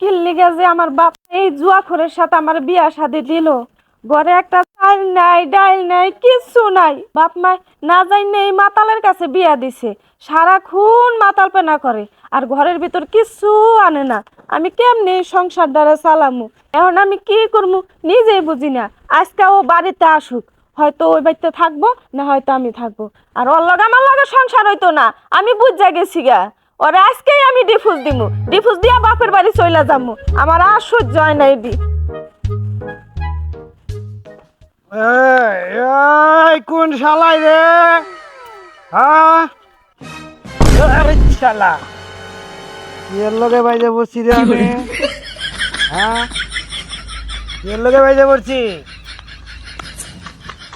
কিল্লিগে যে আমার বাপ এই জুয়াখোরের সাথে আমার বিয়া শাদি দিল। ঘরে একটা চাল নাই ডাইল নাই, কিচ্ছু নাই। বাপ মা না যাই এই মাতালের কাছে বিয়া দিছে। সারাক্ষণ মাতাল পেনা করে, আর ঘরের ভিতর কিচ্ছু আনে না। আমি কেমনে সংসার দ্বারা চালামু? এখন আমি কি করব নিজেই বুঝি না। আজকে ও বাড়িতে আসুক। হয়তো ওই বাড়িতে থাকব, না হয়তো আমি থাকব। আর ওর লগে আমার লগে সংসার হইতো না। আমি বুঝা গেছি গা। ওরে আজকেই আমি ডিফুজ দিমু। ডিফুজ দিয়া বাপের বাড়ি চইলা যামু। আমার আর সহ্য হয় না এই এই কোন শালাই রে? হ্যাঁ? আরে শালা। এর লগে বাইজে বসছি রে আমি? হ্যাঁ? এর লগে বাইজে পড়ছি?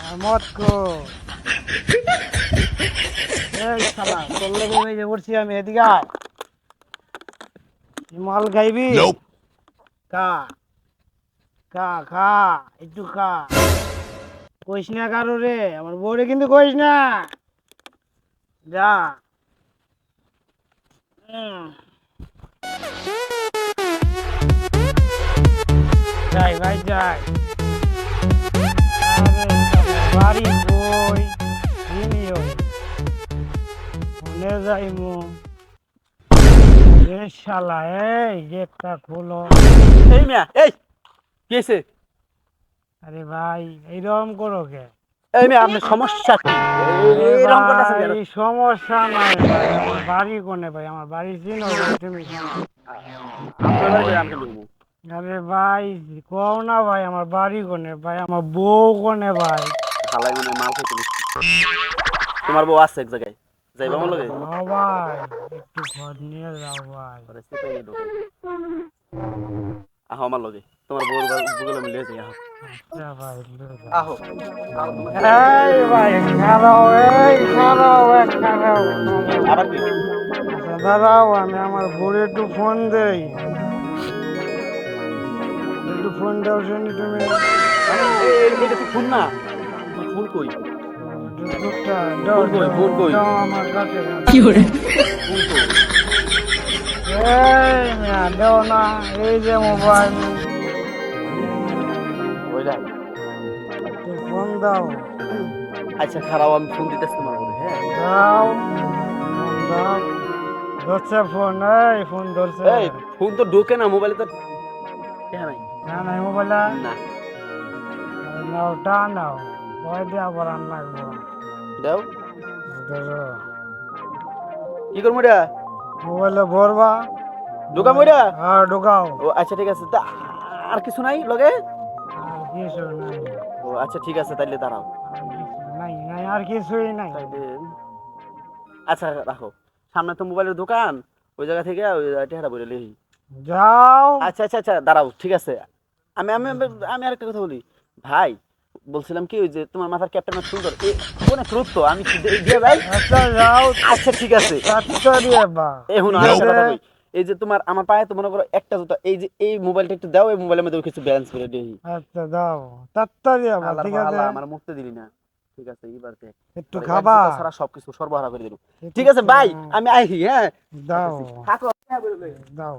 আর মত কো এই শালা তোর লগে বাইজে পড়ছি আমি এদিকে মাল খাইবি? কা খা। খা একটু খা। কইস না কারও রে আমার বউরে কিন্তু কইস না। যা। যাই ভাই যাই। বাড়ি। মনে এ শালা এই গেটটা খোলো। এই মিয়া এই আরে ভাই এইরকম করো কে? এই মিয়া আপনার সমস্যা কি? আরে এইরকম করতেছেন কেন? ভাই, সমস্যা নাই ভাই আমার বাড়ি কোনে ভাই? আমার বাড়ি চিনো ভাই তুমি আপনার বাড়ি করে আমাকে ঢুকবো। আরে ভাই কও না ভাই আমার বাড়ি কোনে ভাই? আমার বউ কোনে ভাই? হালাই মনে হয় মাল খাইতে নিচ্ছে। তোমার বউ আছে এক জায়গায়? যাইবা আমার লগে ভাই একটু ঘর নিয়ে যাও ভাই পরে সিপাই নিয়ে ঢুকে। আহো আমার লগে তোমার বউর বুগলে মিলে যাই আহো লয়ে। আহো আহো এই ভাই খারাও এই খারাও এই খারাও আবার কি দাঁড়াও আমি আমার বউরে একটু ফোন দেই একটু ফোন দাও শুনি তুমি ফোন না ফোন কই দাও ফোন কই, দাও, ফোন কই? দাও আমার কাছে ফোন তো এই মিয়া দাও না এই যে মোবাইল ফোন দাও আচ্ছা খারাপ আমি ফোন দিতেছি তোমার বলে হ্যাঁ? দাও ফোন দাও ধরছে ফোন এই ফোন ধরছে এই ফোন তো ঢোকে না মোবাইলে তো হ্যাঁ নাই। না নাই মোবাইল না। নাও টা নাও কয় দিয়া বরান লাগবো দাও। কি করব এটা মোবাইলে ভরবা। ঢোকাম ওইটা হ্যাঁ ঢুকাও। ও আচ্ছা ঠিক আছে। তা আর কিছু নাই লগে? ও আচ্ছা ঠিক আছে তাইলে দাঁড়াও। নাই নাই আর কিছুই নাই। আচ্ছা রাখো। সামনে তো মোবাইলের দোকান। ওই জায়গা থেকে ওই টেহারা বলে লিহি। যাও। আচ্ছা আচ্ছা আচ্ছা দাঁড়াও ঠিক আছে। আমি আমি আমি আর একটা কথা বলি। ভাই বলছিলাম কি ওই যে তোমার মাথার ক্যাপটা না সুন্দর? অনেক রুত্ত আমি দিয়ে ভাই আচ্ছা আচ্ছা ঠিক আছে। দিয়ে বা। এই বলি। যে তোমার আমার পায়ে তো মনে করো একটা জুতা এই যে এই মোবাইলটা একটু দাও এই মোবাইলের মধ্যে কিছু ব্যালেন্স করে দিই। আচ্ছা দাও। বা আল্লাহ ঠিক আছে? আমার মুক্তি দিলি না। ঠিক আছে এইবার দেখ। একটু খাবা। ছাড়া সবকিছু সরবরাহ করে দিল ঠিক আছে ভাই আমি আইহি হ্যাঁ? দাও। থাকো দাও।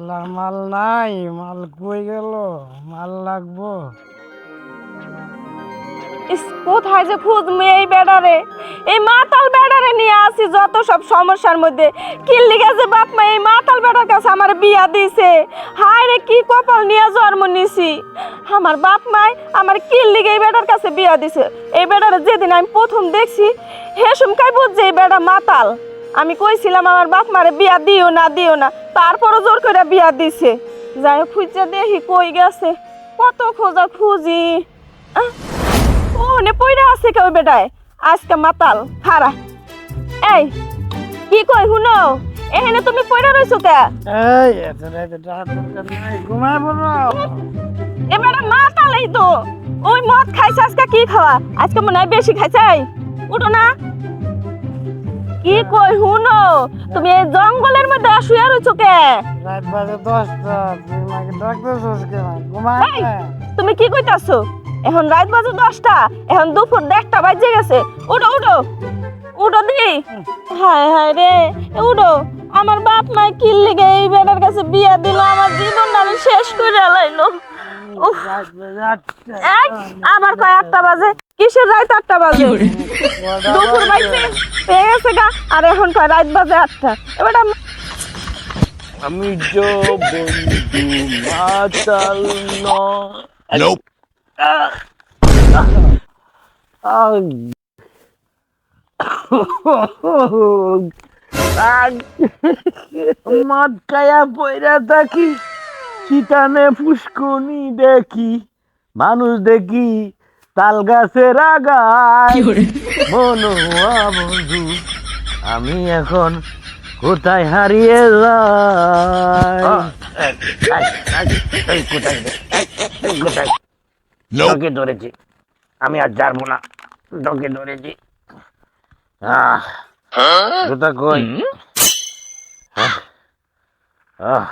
শালার মাল নাই, মাল কই গেল? মাল লাগবো। কোথায় যে খুঁজমি এই বেড়ারে? এই মাতাল বেড়ারে নিয়ে আসি যত সব সমস্যার মধ্যে। কিল্লি গেছে বাপ মা এই মাতাল বেড়ার কাছে আমার বিয়া দিছে। হায় রে, কি কপাল নিয়ে জন্ম নিছি। আমার বাপ মাই আমার কিল্লি এই বেড়ার কাছে বিয়া দিছে। এই বেড়ারে যেদিন আমি প্রথম দেখছি হেসুম কাই বুঝছে এই বেড়া মাতাল। আমি কইছিলাম আমার বাপ মারে বিয়া দিও না দিও না। তারপরও জোর করে বিয়া দিছে। যাই হোক খুঁজে দেখি কই গেছে। কত খোঁজা খুঁজি। ওনে পইরা আছে কেউ বেটায়? আজকে মাতাল খারা এই কি কই শুনো? এখানে তুমি পইরা রইছো কে? এই এত রাতে ডাক দরকার নাই। ঘুমায় পড়ো। এবারে মাতাল এই তো। ওই মদ খাইছে আজকে কি খাওয়া? আজকে মনে হয় বেশি খাইছে উঠো না। কি কই হুনো তুমি এই জঙ্গলের মধ্যে শুয়ে রয়েছো কে? রাত বাজে ডাকতেছিস তুমি কি কইতাছো? এখন রাত বাজে দশটা এখন দুপুর দেড়টা বাজে গেছে। উঠো উঠো। উঠো দি। হায় হায় রে। উঠো। আমার বাপ মা কি লেগে এই বেটার কাছে বিয়া দিল আমার জীবন আবার কয় আটটা বাজে? কিসের রাত আটটা বাজে? দুপুর বাজে পেয়ে গেছে গা আর এখন কয় রাত বাজে আটটা? এবার আমি তো বন্ধু মাতাল মদ খায়া পয়রা থাকি। চিতানে ফুসকুনি দেখি মানুষ দেখি তাল গাছের আগায়। মনোয়া বন্ধু আমি এখন কোথায় হারিয়ে তোকে ধরেছি। আমি আর যাব না। তোকে ধরেছি। আহ কোথা কই? আহ, আহ।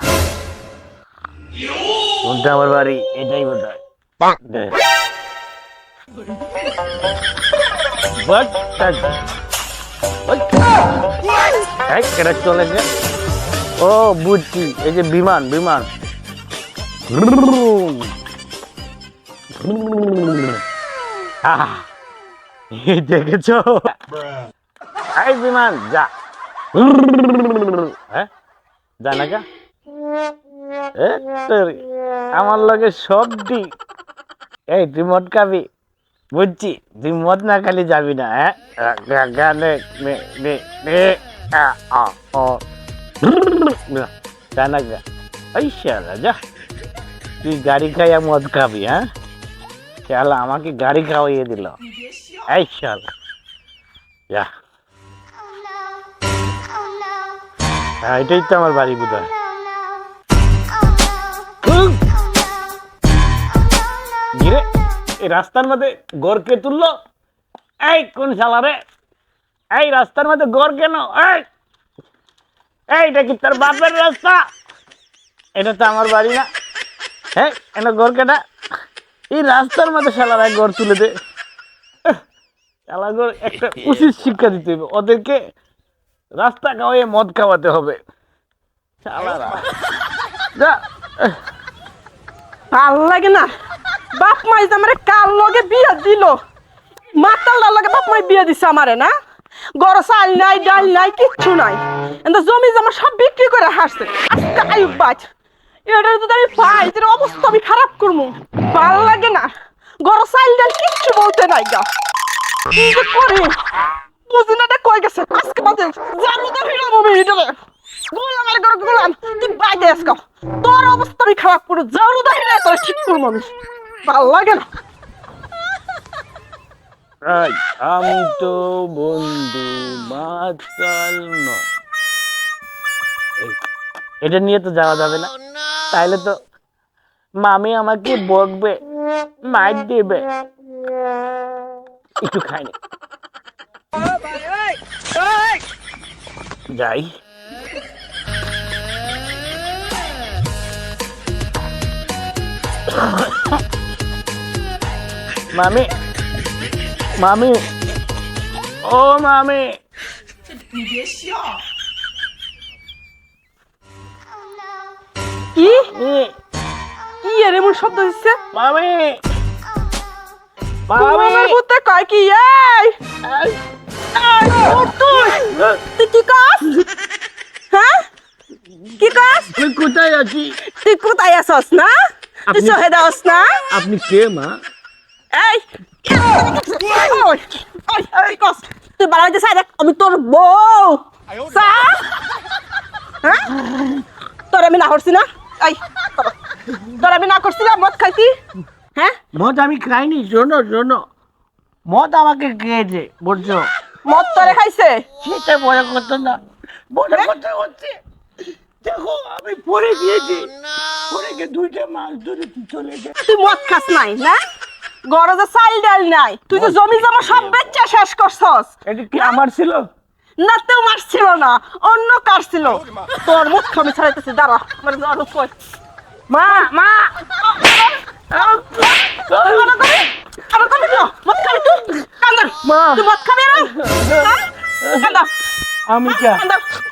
কোনটা আমার বাড়ি এটাই বোধ হয় চলে গে ও বুঝছি এই যে বিমান বিমান। দেখেছ? এই বিমান যা। হ্যাঁ যা না যা তোর, আমার লগে সবটি এই, তুই মদ খাবি? বুঝছি, তুই মদ না খালি যাবি না হ্যাঁ? তুই গাড়ি খাইয়া মদ খাবি হ্যাঁ? শালা, আমাকে গাড়ি খাওয়াইয়ে দিল। এই শালা। যা। হ্যাঁ এটাই তো আমার বাড়ি বোধ হয় রাস্তার মধ্যে গড় কে তুললো? এই কোন শালা রে? এই রাস্তার মধ্যে গড় কেন? এই! এই, এটা কি তার বাপের রাস্তা? এটা তো আমার বাড়ি না। হ্যাঁ এটা গড় কেটা? এই রাস্তার মধ্যে শালারা গড় তুলে দে। শালা একটা উচিত শিক্ষা দিতে হবে। ওদেরকে রাস্তা খাওয়াইয়ে মদ খাওয়াতে হবে। শালারা। যা ভালো লাগে না। বাপ মাই যে আমারে কাল লগে বিয়া দিল? মাতালটার লগে বাপ মাই বিয়া দিছে আমারে, না? গড় চাল নাই, ডাল নাই, কিচ্ছু নাই। কিন্তু জমি জমা সব বিক্রি করে হাসছে আজকে আয়ুব বাজ। এটা যদি আমি পাই, এটার অবস্থা আমি খারাপ করব ভালো লাগে না। গড় চাল ডাল কিচ্ছু বলতে নাই গা। কি করি? বুঝি না কই গেছে। আজকে বাদে জানো তো আমি হিটারে গোলাম আলে গড় গোলাম তুই আজকে তোর অবস্থা আমি খারাপ করে তো হিলা তোর ঠিক করব আমি। ভালো লাগে না। এই, আমি তো বন্ধু মাতাল নয়। এটা নিয়ে তো যাওয়া যাবে না। তাইলে তো মামি আমাকে বকবে মার দেবে। একটু খাইনি। যাই। মামি মামি ও মামি। কি? কি এর এমন শব্দ দিচ্ছে মামি। আমার মামি। ভূতে কয় কি এই! তুই! কি কাজ হ্যাঁ? কি কাজ তুই কোথায় আছি তুই কোথায় আছস না? তুই সহে দাস না আপনি কে মা? এই। তুই বাড়াইতে চাই দেখ আমি তোর বউ। হ্যাঁ? তোর আমি না করছি না? এই তোর- আমি না করছি না মদ খাইতি হ্যাঁ? মদ আমি খাইনি শোনো শোনো। মদ আমাকে খেয়েছে বুঝছ মদ তোরে খাইছে? সেটা মনে করতো না। মনে করতে হচ্ছে দেখো আমি পড়ে গিয়েছি। পড়ে গিয়ে দুইটা মাছ ধরে চলে যায় তুই মদ খাস নাই না? গরজে চাল ডাল নাই। তুই তো জমি জমা সব বেচা শেষ করছস। এটা কি আমার ছিল? না নাতেও মারছিল না অন্য কার ছিল? তোর মুখ খামি ছাড়াইতেছে দাঁড়া আমার আরও কই? মা মা! আমার কবি তো মদ খাবি তুই? কান্দর মা। তুই মদ খাবি না? হ্যাঁ? আমি কে কান্দর